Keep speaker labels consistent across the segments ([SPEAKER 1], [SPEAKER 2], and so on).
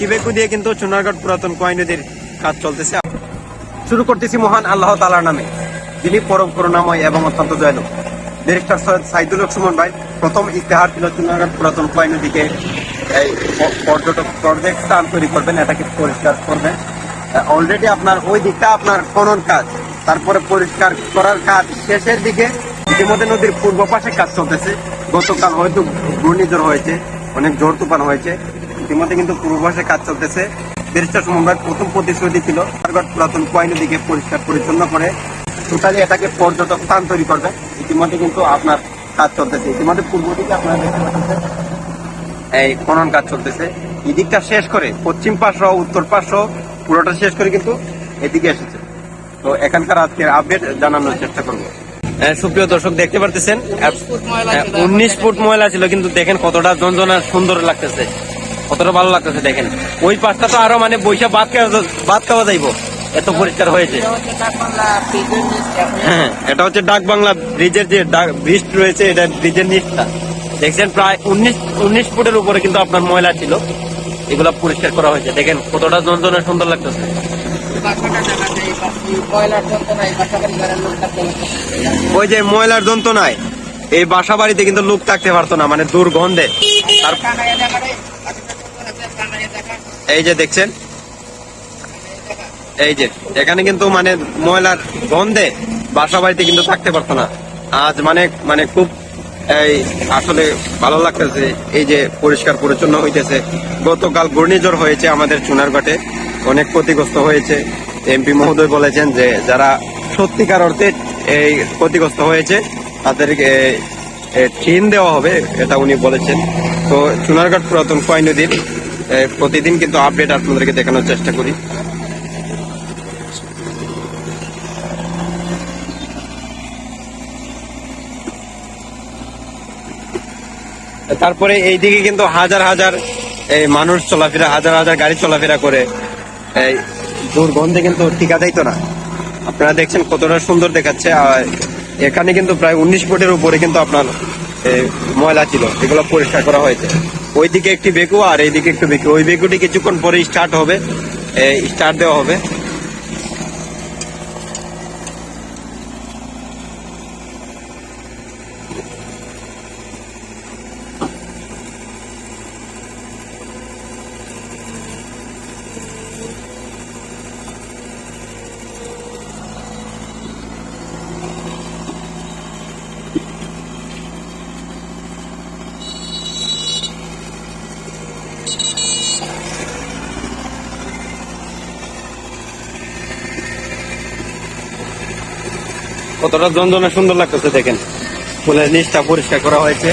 [SPEAKER 1] দুইটি বেকু দিয়ে কিন্তু চুনারগড় পুরাতন কয় নদীর কাজ চলতেছে। শুরু করতেছি মহান আল্লাহ তালার নামে। যিনি পরম করুণাময় এবং অত্যন্ত দয়ালু। ডিরেক্টর সৈয়দ সাইদুল সুমন ভাই, প্রথম ইতিহার ছিল চুনারগড় পুরাতন কয় নদীকে এই পর্যটক প্রজেক্ট স্থান তৈরি করবেন, এটাকে পরিষ্কার করবেন। অলরেডি আপনার ওই দিকটা আপনার খনন কাজ। তারপরে পরিষ্কার করার কাজ শেষের দিকে ইতিমধ্যে নদীর পূর্ব পাশে কাজ চলতেছে। গতকাল হয়তো ঘূর্ণিঝড় হয়েছে, অনেক ঝড় তুফান হয়েছে। ইতিমধ্যে কিন্তু পূর্ব পাশে কাজ চলতেছে। ব্যারিস্টার সমবায় প্রথম প্রতিশ্রুতি ছিল সারগড় পুরাতন কয় নদীকে পরিষ্কার পরিচ্ছন্ন করে টোটালি এটাকে পর্যটক স্থান তৈরি করবে। ইতিমধ্যে কিন্তু আপনার কাজ চলতেছে। ইতিমধ্যে পূর্ব দিকে আপনারা দেখতে পাচ্ছেন এই খনন কাজ চলতেছে। এই দিকটা শেষ করে পশ্চিম পাশ সহ উত্তর পাশ সহ পুরোটা শেষ করে কিন্তু এদিকে এসেছে। তো এখানকার আজকের আপডেট জানানোর চেষ্টা করব। সুপ্রিয় দর্শক দেখতে পারতেছেন? উনিশ ফুট ময়লা ছিল কিন্তু দেখেন কতটা জঞ্জনা সুন্দর লাগতেছে। কতটা ভালো লাগতেছে দেখেন। ওই পাশটা তো আরও মানে বৈশা বাদ বাদ খাওয়া যাইব। এত পরিষ্কার হয়েছে। হ্যাঁ এটা হচ্ছে ডাক বাংলা ব্রিজের যে ব্রিজ রয়েছে, এটা ব্রিজের নিচটা। দেখছেন, প্রায় উনিশ উনিশ ফুটের উপরে কিন্তু আপনার ময়লা ছিল। এগুলা পরিষ্কার করা হয়েছে। দেখেন, কতটা যন্ত্রণা, সুন্দর লাগতেছে। ওই যে ময়লার যন্ত্রণায়। এই বাসা বাড়িতে কিন্তু লোক থাকতে পারতো না মানে দুর্গন্ধে। এই যে দেখছেন? এই যে, এখানে কিন্তু মানে ময়লার গন্ধে বাসা বাড়িতে কিন্তু থাকতে পারতো না। আজ মানে মানে খুব, এই আসলে ভালো লাগতেছে, এই যে পরিষ্কার পরিচ্ছন্ন হইতেছে। গতকাল ঘূর্ণিঝড় হয়েছে আমাদের চুনারঘাটে, অনেক ক্ষতিগ্রস্ত হয়েছে। এমপি মহোদয় বলেছেন যে, যারা সত্যিকার অর্থে এই ক্ষতিগ্রস্ত হয়েছে তাদেরকে ট্রেন দেওয়া হবে, এটা উনি বলেছেন। তো চুনারঘাট পুরাতন কয় নদীর প্রতিদিন কিন্তু আপডেট আপনাদেরকে দেখানোর চেষ্টা করি। তারপরে এইদিকে কিন্তু হাজার হাজার এই মানুষ চলাফেরা, হাজার হাজার গাড়ি চলাফেরা করে। এই দুর্গন্ধে কিন্তু টিকা যাইতো না। আপনারা দেখছেন কতটা সুন্দর দেখাচ্ছে, আর এখানে কিন্তু প্রায় উনিশ ফুটের উপরে কিন্তু আপনার ময়লা ছিল, এগুলো পরিষ্কার করা হয়েছে। ওইদিকে একটি বেকু আর এইদিকে একটু বেকু ওই বেকুটি কিছুক্ষণ পরে স্টার্ট হবে স্টার্ট দেওয়া হবে। কতটা যন্ত্রণা সুন্দর লাগতেছে দেখেন। ফুলের নিচটা পরিষ্কার করা হয়েছে।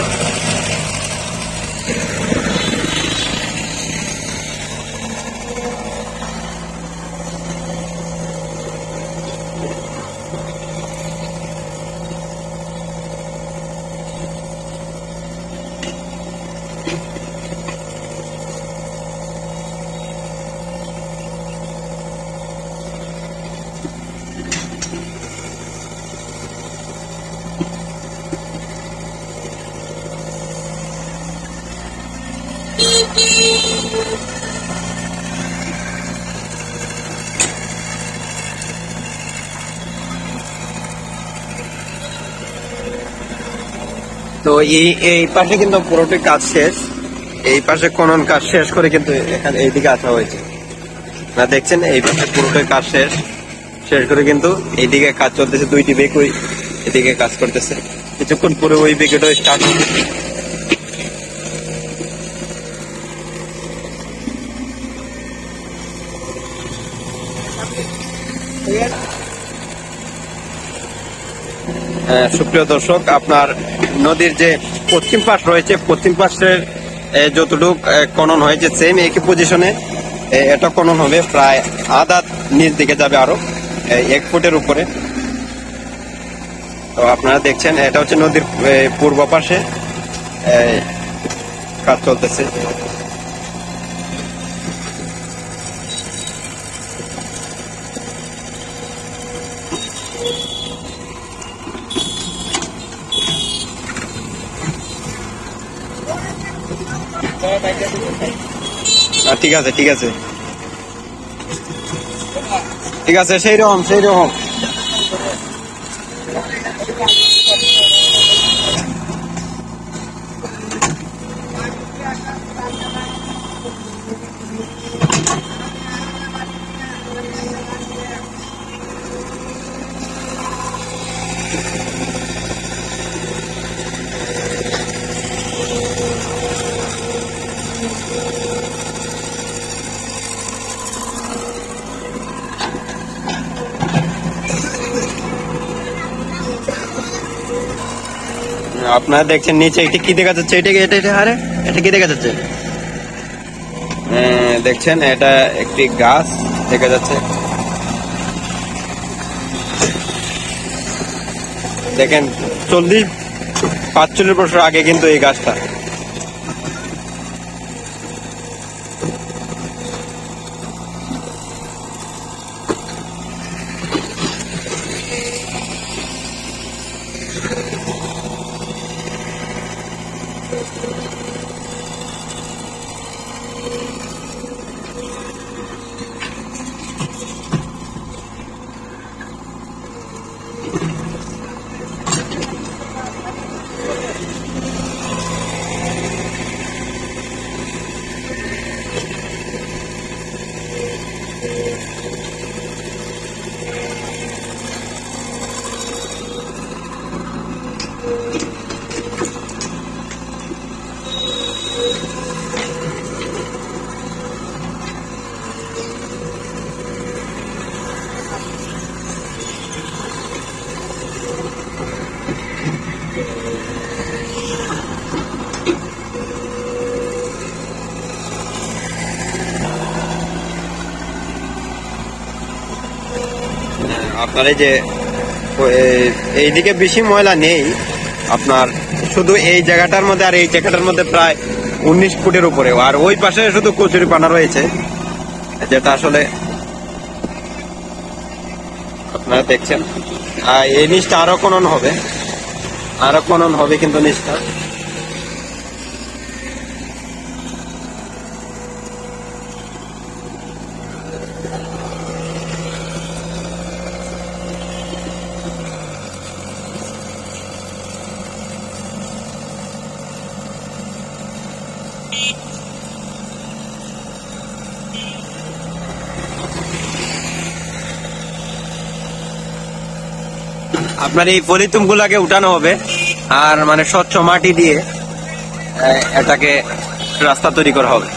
[SPEAKER 1] তো এই এই পাশে কিন্তু পুরোটি কাজ শেষ। এই পাশে খনন কাজ শেষ করে কিন্তু এখানে এইদিকে আসা হয়েছে। না দেখছেন, এই পাশে পুরোটাই কাজ শেষ। শেষ করে কিন্তু এইদিকে কাজ চলতেছে, দুইটি বেগ ওই এদিকে কাজ করতেছে। কিছুক্ষণ পরে ওই বেগেটাও স্টার্ট হবে সুপ্রিয় দর্শক, আপনার নদীর যে পশ্চিম পাশ রয়েছে, পশ্চিম পাশের যতটুক খনন হয়েছে সেম একই পজিশনে এটা খনন হবে প্রায় আধা নিচ দিকে যাবে আরও এক ফুটের উপরে। তো আপনারা দেখছেন, এটা হচ্ছে নদীর পূর্ব পাশে কাজ চলতেছে। ঠিক আছে ঠিক আছে। ঠিক আছে সেই রকম সেই রকম। আপনারা দেখছেন নিচে একটি কি দেখা যাচ্ছে? এটা এটা এটা আরে এটা কি দেখা যাচ্ছে? আহ, দেখছেন এটা একটি গাছ দেখা যাচ্ছে। দেখেন চল্লিশ পাঁচচল্লিশ বছর আগে কিন্তু এই গাছটা। আপনার এই যে এইদিকে বেশি ময়লা নেই। আপনার শুধু এই জায়গাটার মধ্যে আর এই জায়গাটার মধ্যে প্রায় উনিশ ফুটের উপরে। আর ওই পাশে শুধু কচুরি পানা রয়েছে। যেটা আসলে আপনারা দেখছেন। আর এই নিচটা আরও খনন হবে। আরও খনন হবে কিন্তু নিচটা। আপনার এই পলিথুম গুলাকে উঠানো হবে আর মানে স্বচ্ছ মাটি দিয়ে এটাকে রাস্তা তৈরি করা হবে।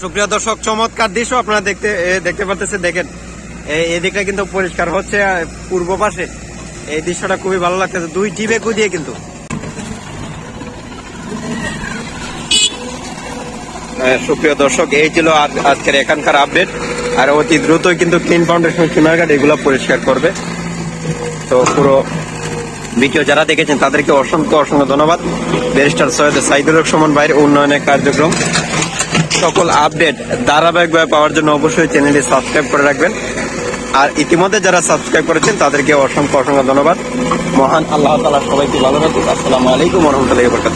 [SPEAKER 1] সুপ্রিয় দর্শক, চমৎকার দৃশ্য আপনারা দেখতে দেখতে পাচ্ছেন দেখেন এদিকটা কিন্তু পরিষ্কার হচ্ছে পূর্ব পাশে। এই দৃশ্যটা খুবই ভালো লাগতেছে। দুই টিবে দিয়ে কিন্তু। সুপ্রিয় দর্শক, এই ছিল আজ- আজকের এখানকার আপডেট। আর অতি দ্রুতই কিন্তু ক্লিন ফাউন্ডেশন চুনারঘাট এগুলো পরিষ্কার করবে। তো পুরো ভিডিও যারা দেখেছেন, তাদেরকে অসংখ্য অসংখ্য ধন্যবাদ। ব্যারিস্টার সৈয়দ সাইদুর রহমান ভাইয়ের উন্নয়নের কার্যক্রম। সকল আপডেট ধারাবাহিকভাবে পাওয়ার জন্য অবশ্যই চ্যানেলটি সাবস্ক্রাইব করে রাখবেন। আর ইতিমধ্যে যারা সাবস্ক্রাইব করেছেন, তাদেরকে অসংখ্য অসংখ্য ধন্যবাদ। মহান আল্লাহ তালা সবাইকে ভালো রাখুন আসসালামু আলাইকুম রহমতুল্লাহ বরকাত